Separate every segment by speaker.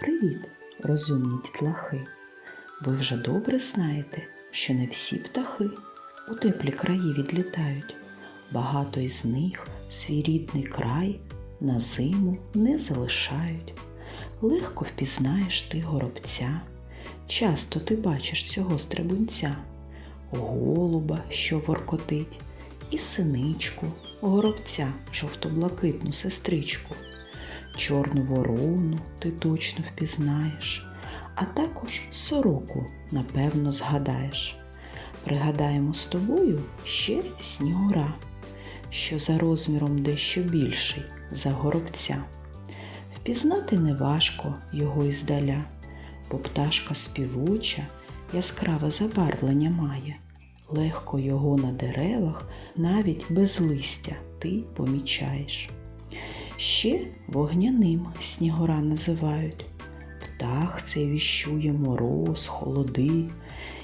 Speaker 1: Привіт, розумні дітлахи! Ви вже добре знаєте, що не всі птахи у теплі краї відлітають. Багато із них свій рідний край на зиму не залишають. Легко впізнаєш ти горобця, часто ти бачиш цього стрибунця, голуба, що воркотить, і синичку, горобця, жовто-блакитну сестричку. Чорну ворону ти точно впізнаєш, а також сороку, напевно, згадаєш. Пригадаємо з тобою ще снігура, що за розміром дещо більший за горобця. Впізнати неважко його іздаля, бо пташка співуча, яскраве забарвлення має. Легко його на деревах навіть без листя ти помічаєш. Ще вогняним снігора називають. Птах цей віщує мороз, холоди.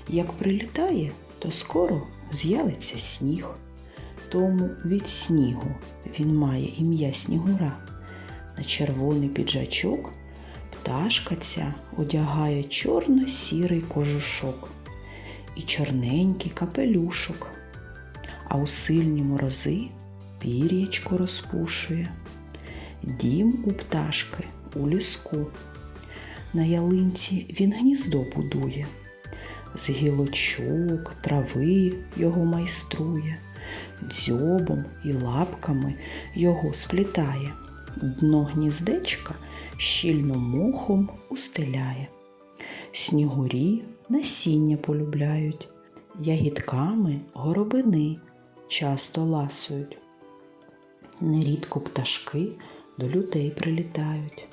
Speaker 1: Як прилітає, то скоро з'явиться сніг. Тому від снігу він має ім'я снігура. На червоний піджачок пташка ця одягає чорно-сірий кожушок і чорненький капелюшок, а у сильні морози пір'ячко розпушує. Дім у пташки у ліску. На ялинці він гніздо будує, з гілочок, трави його майструє, дзьобом і лапками його сплітає, дно гніздечка щільно мохом устеляє. Снігурі насіння полюбляють, ягідками горобини часто ласують. Нерідко пташки до людей прилітають.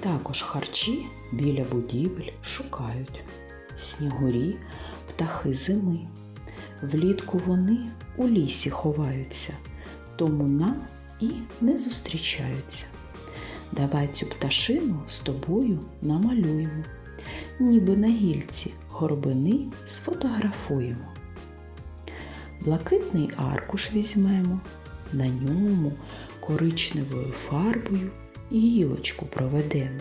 Speaker 1: Також харчі біля будівель шукають. Снігурі птахи зими. Влітку вони у лісі ховаються, тому нам і не зустрічаються. Давай цю пташину з тобою намалюємо, ніби на гільці горобини сфотографуємо. Блакитний аркуш візьмемо, на ньому коричневою фарбою гілочку проведемо.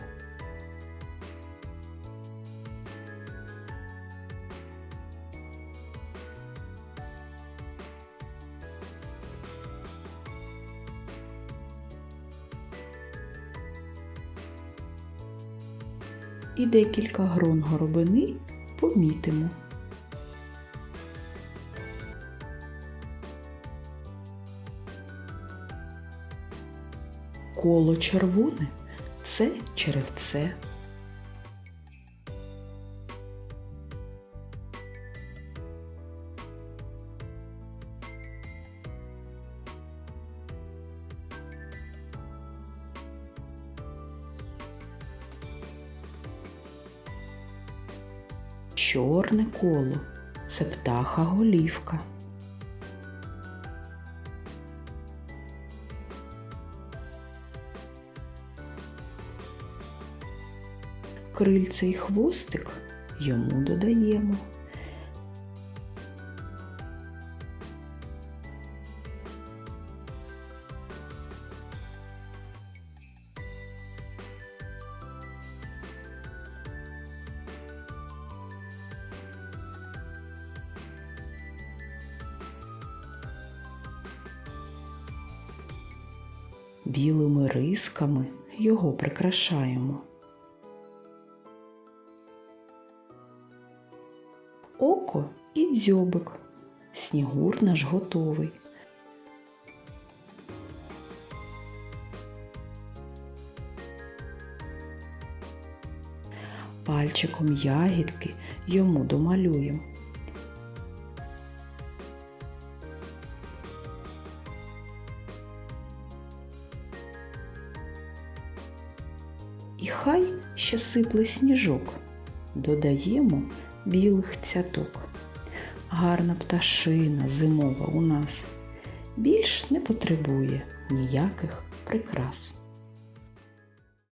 Speaker 1: І декілька грон горобини помітимо. Коло червоне це черевце. Чорне коло це птаха голівка. Крильце і хвостик йому додаємо. Білими рисками його прикрашаємо. Око і дзьобик. Снігур наш готовий. Пальчиком ягідки йому домалюємо. І хай ще сипле сніжок. Додаємо білих цяток. Гарна пташина зимова у нас більш не потребує ніяких прикрас.